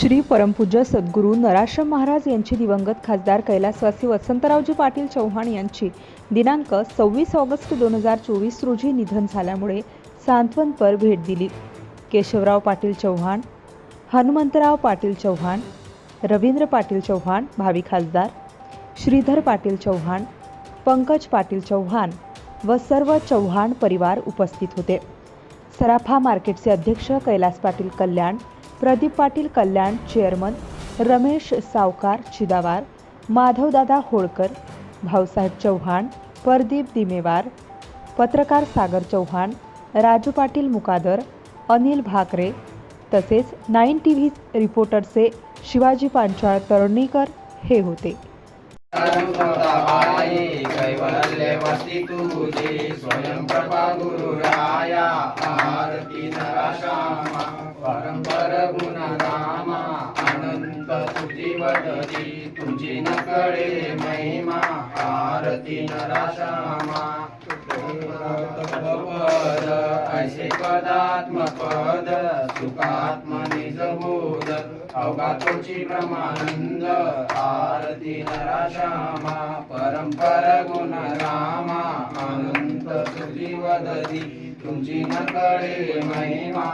श्री परमपूज्य सद्गुरू नराश्रम महाराज यांची दिवंगत खासदार कैलासवासी वसंतरावजी पाटील चव्हाण यांची दिनांक सव्वीस ऑगस्ट दोन हजार चोवीस रोजी निधन झाल्यामुळे सांत्वनपर भेट दिली. केशवराव पाटील चव्हाण हनुमंतराव पाटील चव्हाण रवींद्र पाटील चव्हाण भावी खासदार श्रीधर पाटील चव्हाण पंकज पाटील चव्हाण व सर्व चव्हाण परिवार उपस्थित होते. सराफा मार्केटचे अध्यक्ष कैलास पाटील कल्याण प्रदीप पाटील कल्याण चेअरमन रमेश सावकार चिदावार माधवदादा होळकर भाऊसाहेब चव्हाण परदीप दिमेवार पत्रकार सागर चव्हाण राजू पाटील मुकादर अनिल भाकरे तसेच नाईन टी व्ही रिपोर्टरचे शिवाजी पांचाळ तरणीकर हे होते. परमपदाबाई कैवल्यवती तुझे स्वयंप्रभा गुरुराया आरती नराशामा परंपर अनंत तुझी तुझी न कळे महिमा आरती नराशामा पद ऐसे पदात्मपद सुखात्म निजबोध अवघा ब्रह्मानंद आरती नराशामा परंपर गुण रामा अनंत तुझी वदती तुमची न महिमा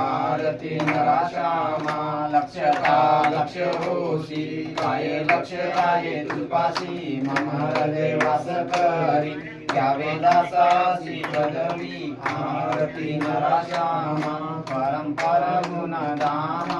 आरती नराशामा लक्षता लक्ष होसी काय लक्ष काय तुपासी मम हृदय वास करी घ्यावे दासासी पदवी आरती नराशामा परंपर गुण दामा